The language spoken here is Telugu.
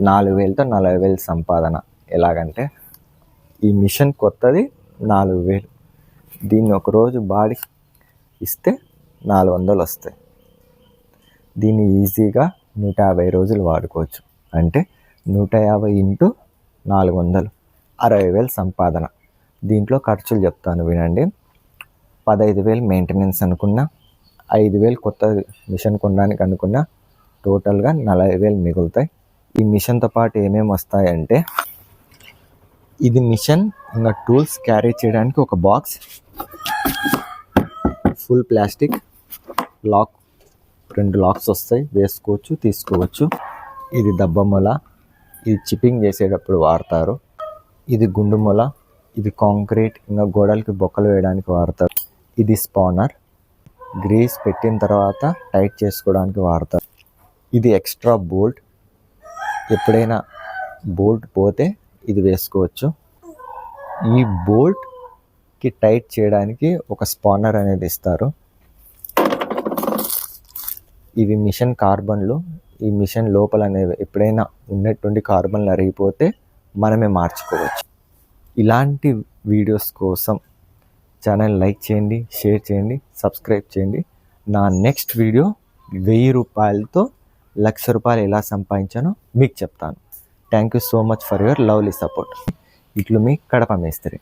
నాలుగు వేలతో నలభై వేలు సంపాదన. ఎలాగంటే ఈ మిషన్ కొత్తది నాలుగు వేలు. దీన్ని ఒకరోజు బాడీ ఇస్తే నాలుగు వందలు వస్తాయి దీన్ని ఈజీగా నూట యాభై రోజులు వాడుకోవచ్చు. అంటే నూట యాభై ఇంటూ నాలుగు వందలు. అరవై వేలు సంపాదన. దీంట్లో ఖర్చులు చెప్తాను వినండి. పదహైదు వేలు మెయింటెనెన్స్ అనుకున్నా ఐదు వేలు కొత్త మిషన్ కొనడానికి అనుకున్నా టోటల్గా నలభై వేలు మిగులుతాయి. ఈ మిషన్తో పాటు ఏమేమి వస్తాయంటే ఇది మిషన్ ఇంకా టూల్స్ క్యారీ చేయడానికి ఒక బాక్స్ ఫుల్ ప్లాస్టిక్ లాక్ రెండు లాక్స్ వస్తాయి వేసుకోవచ్చు తీసుకోవచ్చు. ఇది దబ్బ మొల ఇది చిప్పింగ్ చేసేటప్పుడు వాడతారు. ఇది గుండు మొల ఇది కాంక్రీట్ ఇంకా గోడలకి బొక్కలు వేయడానికి వాడతారు. ఇది స్పానర్ గ్రీస్ పెట్టిన తర్వాత టైట్ చేసుకోవడానికి వాడతారు. ఇది ఎక్స్ట్రా బోల్ట్ ఎప్పుడైనా బోల్ట్ పోతే ఇది వేసుకోవచ్చు. ఈ బోల్ట్కి టైట్ చేయడానికి ఒక స్పానర్ అనేది ఇస్తారు. ఇవి మిషన్ కార్బన్లు. ఈ మిషన్ లోపల అనేవి ఎప్పుడైనా ఉన్నటువంటి కార్బన్లు అరిగిపోతే మనమే మార్చుకోవచ్చు. ఇలాంటి వీడియోస్ కోసం ఛానల్ లైక్ చేయండి షేర్ చేయండి సబ్స్క్రైబ్ చేయండి. నా నెక్స్ట్ వీడియో వెయ్యి రూపాయలతో లక్ష రూపాయలు ఎలా సంపాదించానో మీకు చెప్తాను. Thank you so much for your lovely support ఇట్లు మీ కడప మేస్త్రి.